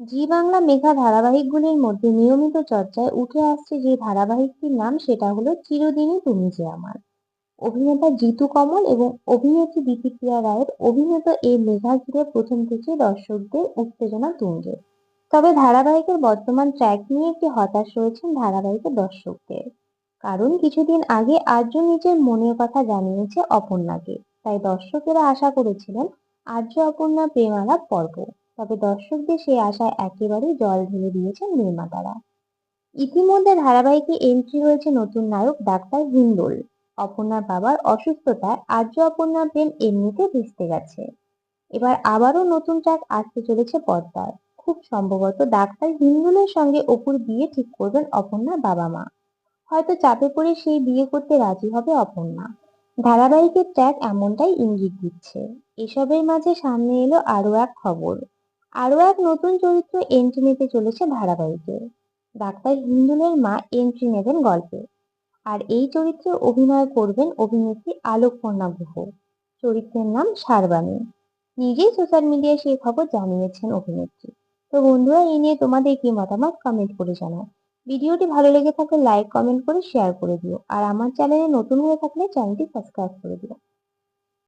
জি বাংলা মেঘা ধারাবাহিকগুলির মধ্যে নিয়মিত চর্চায় উঠে আসছে যে ধারাবাহিকটির নাম সেটা হলো চিরদিনই তুমি যে আমার। অভিনেতা জিতু কমল এবং অভিনেত্রী দীপিপ্রিয়া রায়ের অভিনীত এই মেঘা ঘিরে প্রথম থেকে দর্শকদের উত্তেজনা তুঙ্গে। তবে ধারাবাহিকের বর্তমান ট্র্যাক নিয়ে একটি হতাশ রয়েছেন ধারাবাহিকের দর্শকদের। কারণ কিছুদিন আগে আর্য নিজের মনের কথা জানিয়েছে অপর্ণাকে। তাই দর্শকেরা আশা করেছিলেন আর্য অপর্ণা প্রেমালাপ পর্ব। তবে দর্শকদের সেই আশায় একেবারেই জল ঢেলে দিয়েছেন নির্মাতারা ইতিমধ্যে ধারাবাহিকে এন্ট্রি হয়েছে নতুন নায়ক ডাক্তার হিন্দোল। অপর্ণার বাবার অসুস্থতায় আর্য অপর্ণার প্রেম এমনিতে ভেস্তে গেছে। এবার আবারও নতুন ট্র্যাক আসতে চলেছে পর্দায়। খুব সম্ভবত ডাক্তার হিন্দুলের সঙ্গে অপুর বিয়ে ঠিক করবেন অপর্ণার বাবা মা হয়তো চাপে পড়ে সেই বিয়ে করতে রাজি হবে অপর্ণা। ধারাবাহিকের ট্র্যাক এমনটাই ইঙ্গিত দিচ্ছে। এসবের মাঝে সামনে এলো আরও এক খবর। আরও এক নতুন চরিত্র এন্ট্রি নিতে চলেছে ধারাবাহিকে। ডাক্তার হিন্দুলের মা এন্ট্রি নেবেন গল্পে। আর এই চরিত্রে অভিনয় করবেন অভিনেত্রী আলোকপর্ণা গুহ। চরিত্রের নাম সারবাণী নিজেই সোশ্যাল মিডিয়ায় সেই খবর জানিয়েছেন অভিনেত্রী। তো বন্ধুরা, এই নিয়ে তোমাদের কি মতামত কমেন্ট করে জানাও। ভিডিওটি ভালো লেগে থাকলে লাইক কমেন্ট করে শেয়ার করে দিও। আর আমার চ্যানেলে নতুন হয়ে থাকলে চ্যানেলটি সাবস্ক্রাইব করে দিও।